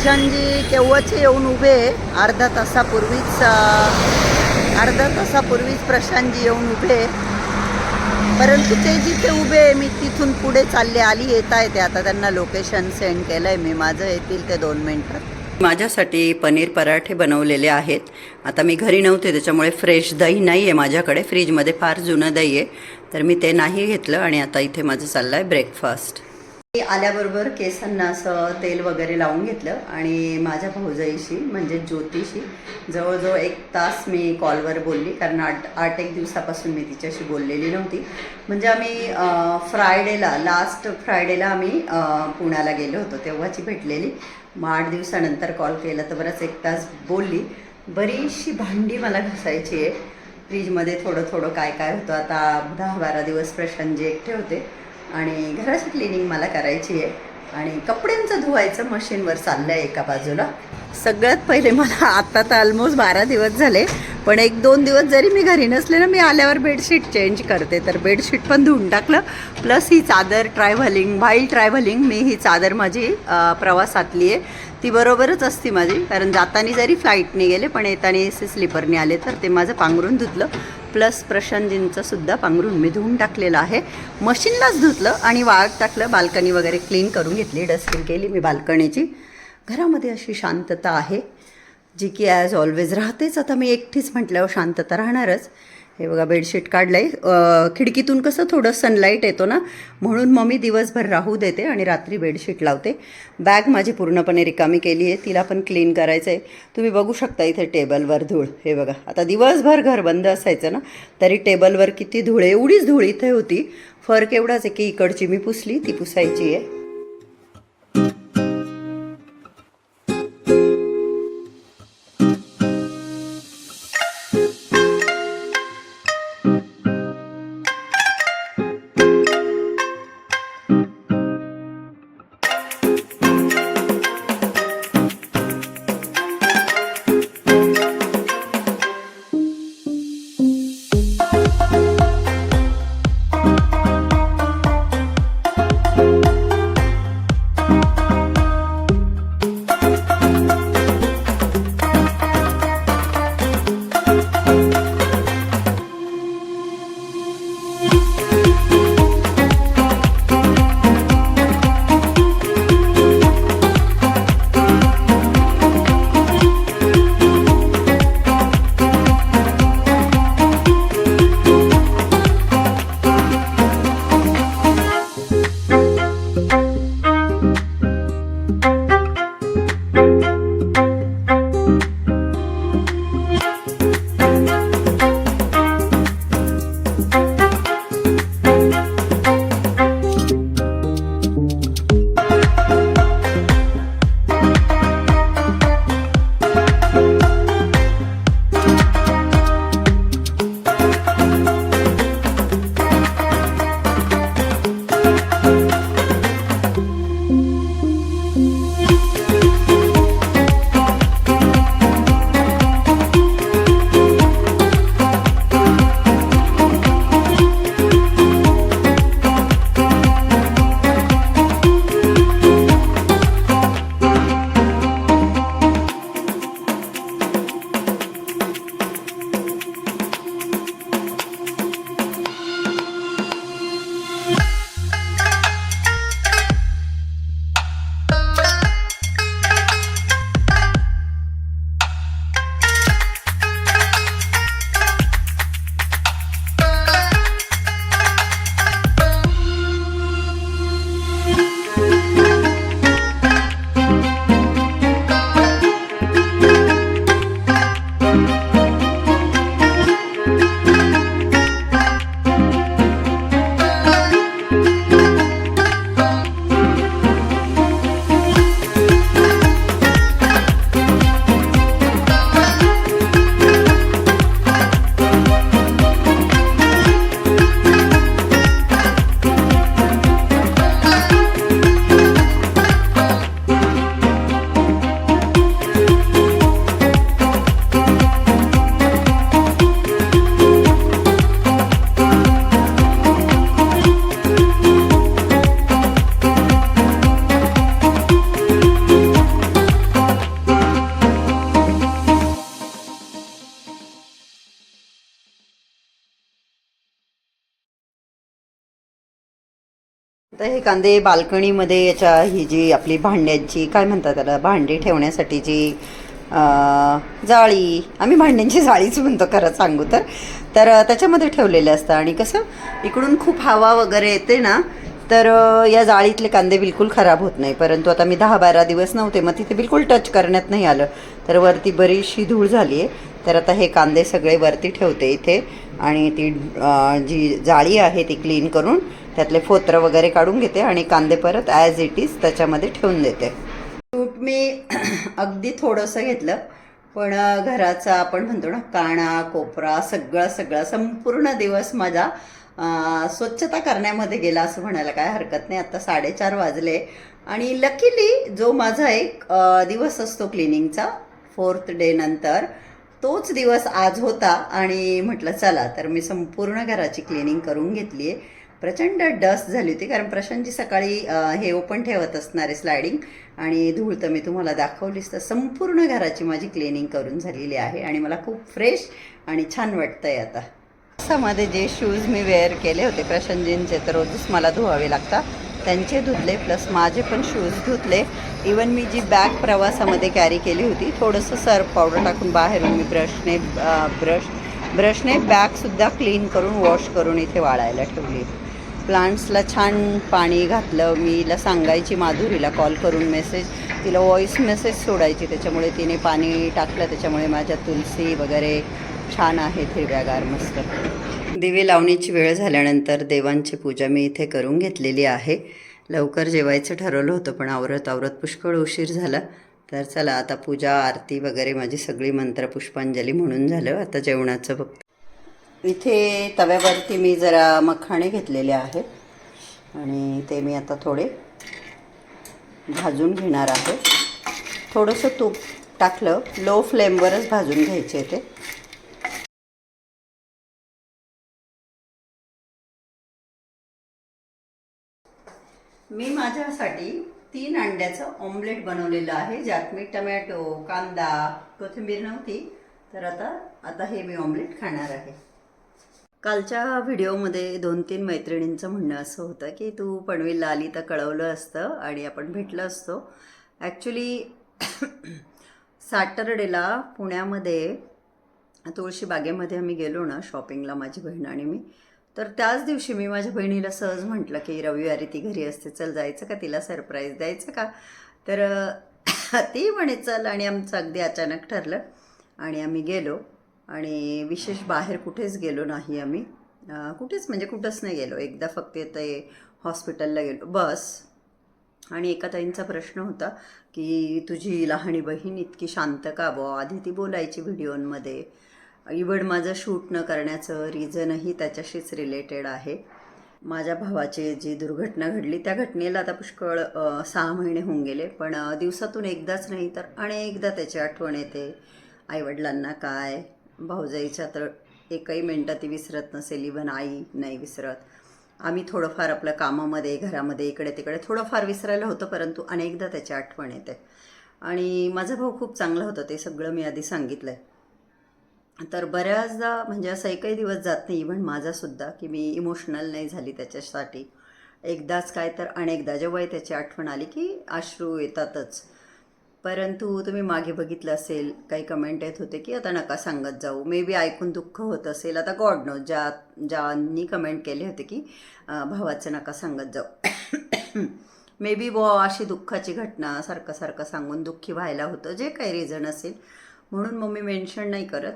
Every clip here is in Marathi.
प्रशांतजी केव्हाचे येऊन उभे अर्धा तासापूर्वीच अर्धा तासापूर्वीच प्रशांतजी येऊन उभे परंतु ते जिथे उभे आहे, मी तिथून पुढे चालले आली येत आहे ते आता त्यांना लोकेशन सेंड केलं आहे मी माझं येतील ते दोन मिनटात. माझ्यासाठी पनीर पराठे बनवलेले आहेत. आता मी घरी नव्हते त्याच्यामुळे फ्रेश दही नाही आहे माझ्याकडे फ्रीजमध्ये फार जुनं दही आहे. तर मी ते नाही घेतलं आणि आता इथे माझं चाललं आहे ब्रेकफास्ट मी आल्याबरोबर केसांना असं तेल वगैरे लावून घेतलं आणि माझ्या भाऊजाईशी म्हणजे ज्योतीशी जवळजवळ एक तास मी कॉलवर बोलली. कारण आठ आठ एक दिवसापासून मी तिच्याशी बोललेली नव्हती. म्हणजे आम्ही फ्रायडेला लास्ट फ्रायडेला आम्ही पुण्याला गेलो होतो. तेव्हाची भेटलेली. मग आठ दिवसानंतर कॉल केला तर बराच एक तास बोलली. बरीचशी भांडी मला घासायची आहे. फ्रीजमध्ये थोडं थोडं काय काय होतं. आता दहा बारा दिवस प्रशांजी एकटे होते. आणि घराची क्लिनिंग मला करायची आहे. आणि कपड्यांचं धुवायचं मशीनवर चाललं आहे एका बाजूला. सगळ्यात पहिले मला आत्ता तर ऑलमोस्ट बारा दिवस झाले पण एक दोन दिवस जरी मी घरी नसले ना मी आल्यावर बेडशीट चेंज करते. तर बेडशीट पण धुवून टाकलं. प्लस ही चादर ट्रॅव्हलिंग व्हाईल ट्रॅव्हलिंग मी ही चादर माझी प्रवासातली आहे. ती बरोबरच असती माझी. कारण जाताना जरी फ्लाईटने गेले पण येताना एसी स्लीपरने आले तर ते माझं पांघरून धुतलं. प्लस प्रशांतजींचं सुद्धा पांघरून मी धुवून टाकलेलं आहे. मशीनलाच धुतलं आणि वाळत टाकलं बाल्कनी वगैरे क्लीन करून घेतली डस्टिंग केली मी बाल्कनीची. घरामध्ये अशी शांतता आहे जी की ॲज ऑलवेज राहतेच. आता मी एकटीच म्हटल्यावर शांतता राहणारच. हे बघा बेडशीट काढलं आहे खिडकीतून कसं थोडं सनलाईट येतो ना म्हणून मग मी दिवसभर राहू देते आणि रात्री बेडशीट लावते. बॅग माझी पूर्णपणे रिकामी केली आहे तिला पण क्लीन करायचं आहे तुम्ही बघू शकता इथे टेबलवर धूळ. हे बघा आता दिवसभर घर बंद असायचं ना तरी टेबलवर किती धूळ एवढीच धूळ इथे होती. फरक एवढाच आहे की इकडची मी पुसली ती पुसायची आहे. कांदे बाल्कनीमध्ये याच्या ही जी आपली भांड्यांची काय म्हणतात त्याला भांडी ठेवण्यासाठी जी जाळी आम्ही भांड्यांची जाळीच म्हणतो खरं सांगू तर. तर त्याच्यामध्ये ठेवलेलं असतं आणि कसं इकडून खूप हवा वगैरे येते ना तर या जाळीतले कांदे बिलकुल खराब होत नाही. परंतु आता मी दहा बारा दिवस नव्हते मग तिथे बिलकुल टच करण्यात नाही आलं. तर वरती बरीचशी धूळ झाली आहे. तर आता हे कांदे सगळे वरती ठेवते इथे आणि ती जी जाळी आहे ती क्लीन करून त्यातले फोत्र वगैरे काढून घेते आणि कांदे परत ॲज इट इज त्याच्यामध्ये ठेवून देते. तूट मी अगदी थोडंसं घेतलं. पण घराचा आपण म्हणतो ना काणा कोपरा सगळं सगळं संपूर्ण दिवस माझा स्वच्छता करण्यामध्ये गेला असं म्हणायला काय हरकत नाही. आता साडेचार वाजले आणि लकीली जो माझा एक दिवस असतो क्लिनिंगचा फोर्थ डे नंतर तोच दिवस आज होता आणि म्हटलं चला तर मी संपूर्ण घराची क्लिनिंग करून घेतली आहे प्रचंड डस्ट झाली होती कारण प्रशांतजी सकाळी हे ओपन ठेवत असणारे स्लायडिंग आणि धूळ तर मी तुम्हाला दाखवलीच तर संपूर्ण घराची माझी क्लिनिंग करून झालेली आहे आणि मला खूप फ्रेश आणि छान वाटतंय आता. पावसामध्ये जे शूज मी वेअर केले होते प्रशांतजींचे तर रोजच मला धुवावे लागतात. त्यांचे धुतले प्लस माझे पण शूज धुतले. इवन मी जी बॅग प्रवासामध्ये कॅरी केली होती थोडंसं सर्फ पावडर टाकून बाहेरून मी ब्रशने ब्रश ब्रशने बॅगसुद्धा क्लीन करून वॉश करून इथे वाळायला ठेवली. प्लांट्सला छान पाणी घातलं. मी हिला सांगायची माधुरीला कॉल करून मेसेज तिला व्हॉईस मेसेज सोडायची त्याच्यामुळे तिने पाणी टाकलं. त्याच्यामुळे माझ्या तुलसी वगैरे छान आहेत हिरव्यागार मस्त. दिवे लावणीची वेळ झाल्यानंतर देवांची पूजा मी इथे करून घेतलेली आहे. लवकर जेवायचं ठरवलं होतं पण आवरत आवरत पुष्कळ उशीर झाला. तर चला आता पूजा आरती वगैरे माझी सगळी मंत्र पुष्पांजली म्हणून झालं. आता जेवणाचं फक्त इथे तव्यावरती मी जरा मखाणे घेतलेले आहेत. आणि ते मी आता थोडे भाजून घेणार आहे. थोडंसं तूप टाकलं लो फ्लेमवरच भाजून घ्यायचे ते. मी माझ्यासाठी तीन अंड्याचं ऑमलेट बनवलेलं आहे ज्यात मी टमॅटो कांदा कोथिंबीर नव्हती तर आता आता हे मी ऑमलेट खाणार आहे. कालच्या व्हिडिओमध्ये दोन तीन मैत्रिणींचं म्हणणं असं होतं की तू पनवेलला आली तर कळवलं असतं आणि आपण भेटलं असतो. ॲक्च्युली सॅटरडेला पुण्यामध्ये तुळशी बागेमध्ये आम्ही गेलो ना शॉपिंगला माझी बहीण आणि मी. तर त्याच दिवशी मी माझ्या बहिणीला सहज म्हटलं की रविवारी ती घरी असते चल जायचं का तिला सरप्राईज द्यायचं का? तर ती म्हणे चल. आणि आमचं अगदी अचानक ठरलं आणि आम्ही गेलो. आणि विशेष बाहेर कुठेच गेलो नाही आम्ही. कुठेच म्हणजे कुठंच नाही गेलो. एकदा फक्त ते हॉस्पिटलला गेलो. बस. आणि एका ताईंचा प्रश्न होता की तुझी लहानी बहीण इतकी शांत का बुवा आधी ती बोलायची व्हिडिओमध्ये. इवड माझं शूट न करण्याचं रिझनही त्याच्याशीच रिलेटेड आहे. माझ्या भावाची जी दुर्घटना घडली त्या घटनेला आता पुष्कळ सहा महिने होऊन गेले. पण दिवसातून एकदाच नाही तर अनेकदा त्याची आठवण येते. आईवडिलांना काय? भाऊजाईच्या तर एकही मिनटं ती विसरत नसेल इव्हन आई नाही विसरत. आम्ही थोडंफार आपल्या कामामध्ये घरामध्ये इकडे तिकडे थोडंफार विसरायला होतं परंतु अनेकदा त्याची आठवण येते. आणि माझा भाऊ खूप चांगला होता ते सगळं मी आधी सांगितलं आहे तर बऱ्याचदा म्हणजे असा एकही दिवस जात नाही इव्हन माझासुद्धा की मी इमोशनल नाही झाली त्याच्यासाठी. एकदाच काय तर अनेकदा जेव्हाही त्याची आठवण आली की अश्रू येतातच. परंतु तुम्ही मागे बघितलं असेल काही कमेंट येत होते की आता नका सांगत जाऊ. मे बी ऐकून दुःख होत असेल. आता गॉड नो ज्या ज्यांनी कमेंट केले होते की भावाचं नका सांगत जाऊ. मे बी बॉ अशी दुःखाची घटना सारखं सारखं सांगून दुःखी व्हायला होतं. जे काही रिझन असेल. म्हणून मग मी मेन्शन नाही करत.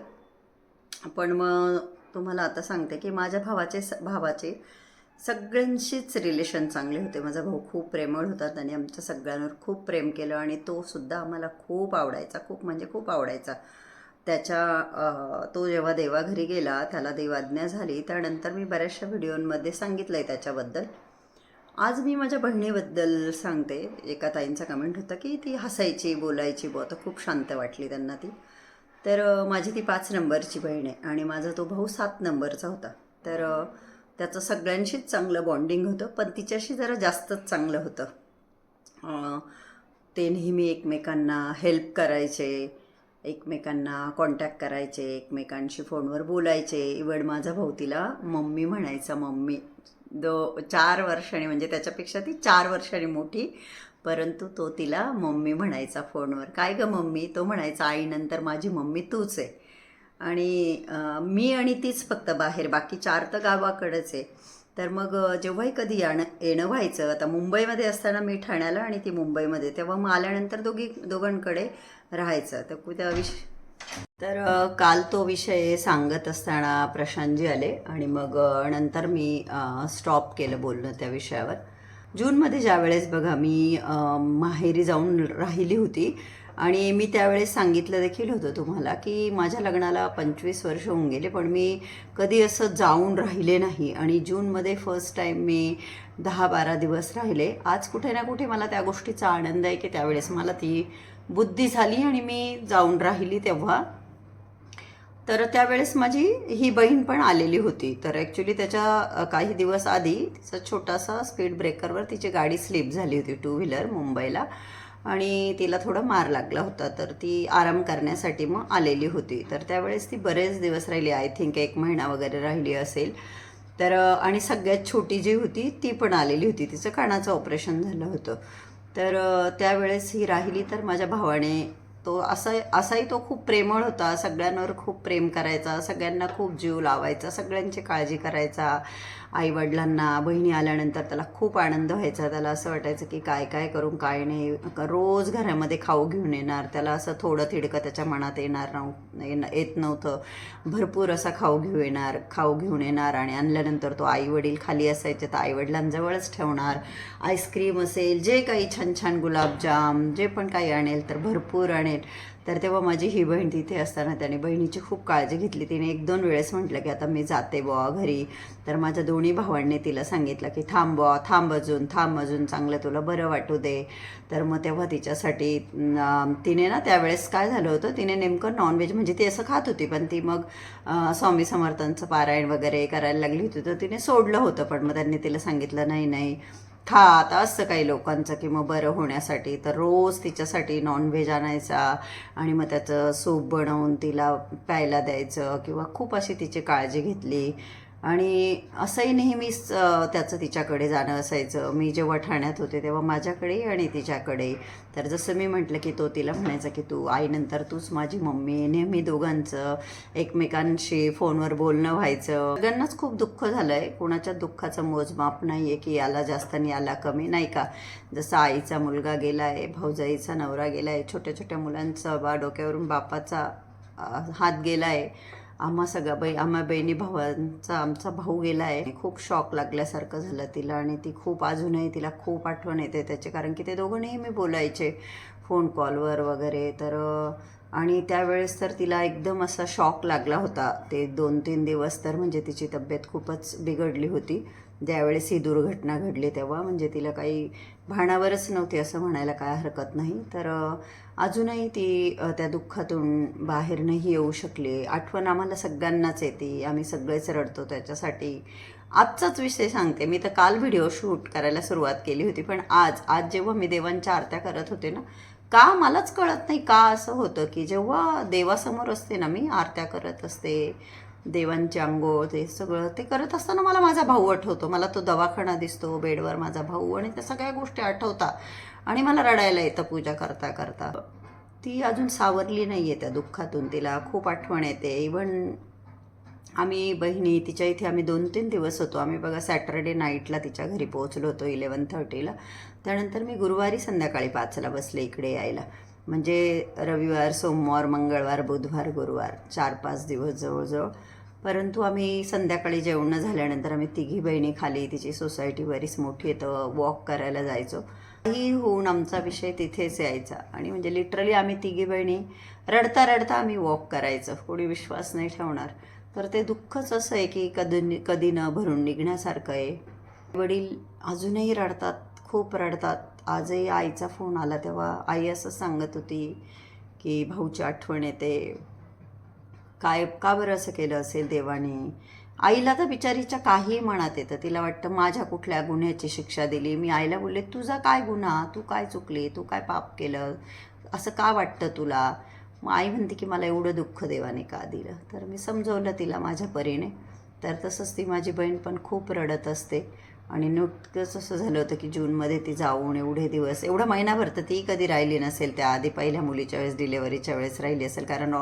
पण मग तुम्हाला आता सांगते की माझ्या भावाचे स भावाचे सगळ्यांशीच रिलेशन चांगले होते. माझा भाऊ खूप प्रेमळ होता. त्याने आमच्या सगळ्यांवर खूप प्रेम केलं आणि तो सुद्धा आम्हाला खूप आवडायचा. खूप म्हणजे खूप आवडायचा. त्याच्या तो जेव्हा देवाघरी गेला त्याला देवाज्ञा झाली. त्यानंतर मी बऱ्याचशा व्हिडिओंमध्ये सांगितलं आहे त्याच्याबद्दल. आज मी माझ्या बहिणीबद्दल सांगते. एका ताईंचा कमेंट होता की ती हसायची बोलायची बुवा. तर खूप शांत वाटली त्यांना ती. तर माझी ती पाच नंबरची बहीण आहे आणि माझा तो भाऊ सात नंबरचा होता. तर त्याचं सगळ्यांशीच चांगलं बॉन्डिंग होतं पण तिच्याशी जरा जास्तच चांगलं होतं. ते नेहमी एकमेकांना हेल्प करायचे एकमेकांना कॉन्टॅक्ट करायचे एकमेकांशी फोनवर बोलायचे. इवड माझा भाऊ तिला मम्मी म्हणायचा मम्मी. दो चार वर्षांनी म्हणजे त्याच्यापेक्षा ती चार वर्षांनी मोठी परंतु तो तिला मम्मी म्हणायचा फोनवर काय गं मम्मी? तो म्हणायचा आईनंतर माझी मम्मी तूच आहे. आणि मी आणि तीच फक्त बाहेर बाकी चार तर गावाकडंच आहे. तर मग जेव्हाही कधी याणं येणं व्हायचं आता मुंबईमध्ये असताना मी ठाण्याला आणि ती मुंबईमध्ये तेव्हा मग आल्यानंतर दोघी दोघांकडे राहायचं. तर कु- त्या विष तर काल तो विषय सांगत असताना प्रशांतजी आले आणि मग नंतर मी स्टॉप केलं बोलणं त्या विषयावर. जूनमध्ये ज्या वेळेस बघा मी माहेरी जाऊन राहिली होती आणि मी त्यावेळेस सांगितलं देखील होतं तुम्हाला की माझ्या लग्नाला पंचवीस वर्ष होऊन गेले पण मी कधी असं जाऊन राहिले नाही. आणि जूनमध्ये फर्स्ट टाईम मी दहा बारा दिवस राहिले. आज कुठे ना कुठे मला त्या गोष्टीचा आनंद आहे की त्यावेळेस मला ती बुद्धी झाली आणि मी जाऊन राहिली तेव्हा. तर त्यावेळेस माझी ही बहीण पण आलेली होती. तर ॲक्च्युली त्याच्या काही दिवस आधी तिचा छोटासा स्पीड ब्रेकरवर तिची गाडी स्लिप झाली होती टू व्हीलर मुंबईला. आणि तिला थोडा मार लागला होता तर ती आराम करण्यासाठी मग आलेली होती. तर त्यावेळेस ती बरेच दिवस राहिली आय थिंक एक महिना वगैरे राहिली असेल. तर आणि सगळ्यात छोटी जी होती ती पण आलेली होती. तिचं कानाचं ऑपरेशन झालं होतं. तर त्यावेळेस ही राहिली तर माझ्या भावाने तो असा असाही तो खूप प्रेमळ होता. सगळ्यांवर खूप प्रेम करायचा सगळ्यांना खूप जीव लावायचा सगळ्यांची काळजी करायचा. आईवडिलांना बहिणी आल्यानंतर त्याला खूप आनंद व्हायचा. त्याला असं वाटायचं की काय काय करून काय नाही. रोज घरामध्ये खाऊ घेऊन येणार. त्याला असं थोडं थिडकं त्याच्या मनात येणार नव्ह येत नव्हतं. भरपूर असा खाऊ घेऊ येणार खाऊ घेऊन येणार आणि आणल्यानंतर तो आईवडील खाली असायचे. तर आईवडिलांजवळच ठेवणार. आईस्क्रीम असेल जे काही छान छान गुलाबजाम जे पण काही आणेल तर भरपूर आणेल. तर तेव्हा माझी ही बहीण तिथे असताना त्याने बहिणीची खूप काळजी घेतली. तिने एक दोन वेळेस म्हटलं की आता मी जाते बुवा घरी. तर माझ्या दोन्ही भावांनी तिला सांगितलं की थांब बुवा थांब अजून थांब अजून चांगलं तुला बरं वाटू दे. तर मग तेव्हा तिच्यासाठी तिने ना त्यावेळेस काय झालं होतं तिने नेमकं नॉनव्हेज म्हणजे ती असं खात होती पण ती मग स्वामी समर्थांचं पारायण वगैरे करायला लागली होती तर तिने सोडलं होतं पण मग त्यांनी तिला सांगितलं नाही नाही खात असं असतं काही लोकांचं की मग बरं होण्यासाठी तर रोज तिच्यासाठी नॉनव्हेज आणायचा आणि मग त्याचं सूप बनवून तिला प्यायला द्यायचं किंवा खूप अशी तिची काळजी घेतली. आणि असंही नेहमीच त्याचं तिच्याकडे जाणं असायचं. मी जेव्हा ठाण्यात होते तेव्हा माझ्याकडे आणि तिच्याकडे तर जसं मी म्हटलं की तो तिला म्हणायचा की तू आईनंतर तूच माझी मम्मी नेहमी दोघांचं एकमेकांशी फोनवर बोलणं व्हायचं. सगळ्यांनाच खूप दुःख झालं आहे कोणाच्या दुःखाचं मोजमाप नाही आहे की याला जास्त आणि याला कमी. नाही का? जसं आईचा मुलगा गेला आहे भाऊजाईचा नवरा गेला आहे छोट्या छोट्या मुलांचा बा डोक्यावरून बापाचा हात गेला आहे आम्हा सगळ्या बाई आम्हा बहिणी भावांचा आमचा भाऊ गेला आहे. खूप शॉक लागल्यासारखं झालं तिला आणि ती खूप अजूनही तिला खूप आठवण येते त्याचे. कारण की ते दोघं नेहमी बोलायचे फोन कॉलवर वगैरे. तर आणि त्यावेळेस तर तिला एकदम असा शॉक लागला होता. ते दोन तीन दिवस तर म्हणजे तिची तब्येत खूपच बिघडली होती. ज्यावेळेस ही दुर्घटना घडली तेव्हा म्हणजे तिला काही भाणावरच नव्हती असं म्हणायला काय हरकत नाही. तर अजूनही ती त्या दुःखातून बाहेर नाही येऊ शकली. आठवण आम्हाला सगळ्यांनाच येते. आम्ही सगळेच रडतो त्याच्यासाठी. आजचाच विषय सांगते. मी तर काल व्हिडिओ शूट करायला सुरुवात केली होती पण आज आज जेव्हा मी देवांच्या आरत्या करत होते ना का मलाच कळत नाही का असं होतं की जेव्हा देवासमोर असते ना मी आरत्या करत असते देवांचे अंघोळ ते सगळं ते करत असताना मला माझा भाऊ आठवतो. मला तो दवाखाना दिसतो बेडवर माझा भाऊ आणि त्या सगळ्या गोष्टी आठवतात आणि मला रडायला येतं पूजा करता करता. ती अजून सावरली नाही आहे त्या दुःखातून. तिला खूप आठवण येते. इव्हन आम्ही बहिणी तिच्या इथे आम्ही दोन तीन दिवस होतो. आम्ही बघा सॅटरडे नाईटला तिच्या घरी पोहोचलो होतो इलेवन थर्टीला. त्यानंतर मी गुरुवारी संध्याकाळी पाचला बसले इकडे यायला. म्हणजे रविवार सोमवार मंगळवार बुधवार गुरुवार. चार पाच दिवस जवळजवळ. परंतु आम्ही संध्याकाळी जेवण झाल्यानंतर आम्ही तिघी बहिणी खाली तिची सोसायटी बरीच मोठी आहे तर वॉक करायला जायचो. ही होऊन आमचा विषय तिथेच यायचा. आणि म्हणजे लिटरली आम्ही तिघी बहिणी रडता रडता आम्ही वॉक करायचं. कोणी विश्वास नाही ठेवणार. तर ते दुःखच असं आहे की कधी कधी न भरून निघण्यासारखं आहे. वडील अजूनही रडतात खूप रडतात. आजही आईचा फोन आला तेव्हा आई असं सांगत होती की भाऊची आठवण येते. काय का बरं असं केलं असेल देवाने? आईला तर बिचारीच्या काही मनात येतं. तिला वाटतं माझ्या कुठल्या गुन्ह्याची शिक्षा दिली? मी आईला बोलले तुझा काय गुन्हा? तू काय चुकली? तू काय पाप केलं? असं का वाटतं तुला? मग आई म्हणते की मला एवढं दुःख देवाने का दिलं? तर मी समजवलं तिला माझ्या परीने. तर तसंच ती माझी बहीण पण खूप रडत असते. आणि नुकतंच असं झालं होतं की जूनमध्ये ती जाऊन एवढे दिवस एवढा महिनाभर तर ती कधी राहिली नसेल त्या आधी पहिल्या मुलीच्या वेळेस डिलेवरीच्या वेळेस राहिली असेल. कारण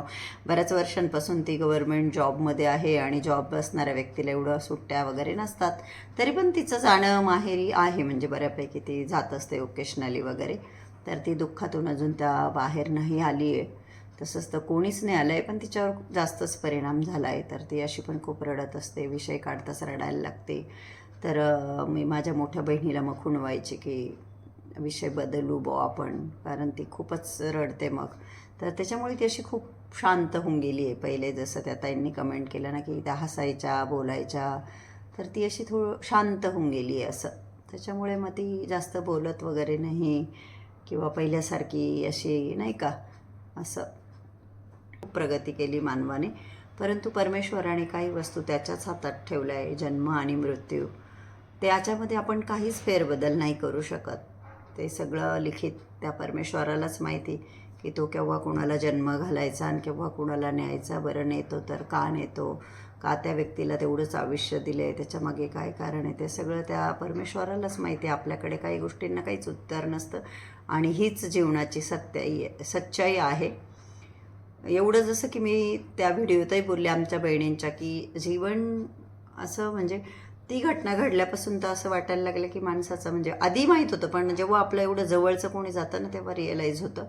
बऱ्याच वर्षांपासून ती गव्हर्मेंट जॉबमध्ये आहे आणि जॉब असणाऱ्या व्यक्तीला एवढं सुट्ट्या वगैरे नसतात. तरी पण तिचं जाणं माहेरी आहे म्हणजे बऱ्यापैकी ती जात असते ओकेशनली वगैरे. तर ती दुःखातून अजून त्या बाहेर नाही आली आहे. तसंच तर कोणीच नाही आलं आहे पण तिच्यावर जास्तच परिणाम झाला आहे तर ती अशी पण खूप रडत असते विषय काढताच रडायला लागते. तर मी माझ्या मोठ्या बहिणीला मग खुणवायची की विषय बदलू बो आपण. कारण ती खूपच रडते मग. तर त्याच्यामुळे ती अशी खूप शांत होऊन गेली आहे. पहिले जसं त्या ताईंनी कमेंट केलं ना की त्या हसायच्या बोलायच्या. तर ती अशी थोडं शांत होऊन गेली आहे असं. त्याच्यामुळे मग ती जास्त बोलत वगैरे नाही किंवा पहिल्यासारखी अशी नाही का असं प्रगती केली मानवाने. परंतु परमेश्वराने काही वस्तू त्याच्याच हातात ठेवल्या आहे. जन्म आणि मृत्यू. त्याच्यामध्ये आपण काहीच फेरबदल नाही करू शकत. ते सगळं लिखित त्या परमेश्वरालाच माहिती की तो केव्हा कुणाला जन्म घालायचा आणि केव्हा कुणाला न्यायचा बरं नेतो तर का नेतो का त्या व्यक्तीला तेवढंच आयुष्य दिलं आहे त्याच्यामागे काय कारण आहे ते सगळं त्या परमेश्वरालाच माहिती आहे. आपल्याकडे काही गोष्टींना काहीच उत्तर नसतं आणि हीच जीवनाची सत्याई सच्चाई आहे. एवढं जसं की मी त्या व्हिडिओतही बोलले आमच्या बहिणींच्या की जीवन असं म्हणजे ती घटना घडल्यापासून तर असं वाटायला लागलं की माणसाचं म्हणजे आधी माहीत होतं पण जेव्हा आपलं एवढं जवळचं कोणी जातं ना तेव्हा रिअलाईज होतं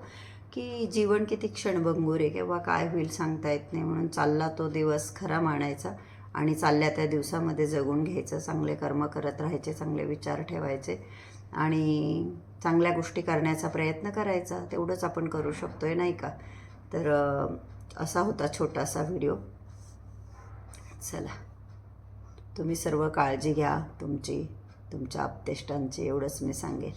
की जीवन किती क्षणभंगूर आहे किंवा काय होईल सांगता येत नाही. म्हणून चालला तो दिवस खरा मानायचा आणि चालल्या त्या दिवसामध्ये जगून घ्यायचं चांगले कर्म करत राहायचे चांगले विचार ठेवायचे आणि चांगल्या गोष्टी करण्याचा प्रयत्न करायचा. तेवढंच आपण करू शकतो आहे नाही का? तर असा होता छोटासा व्हिडिओ. चला. तुम्ही सर्व काळजी घ्या तुमची तुमच्या आपतेष्टांची एवढंच मी सांगेन.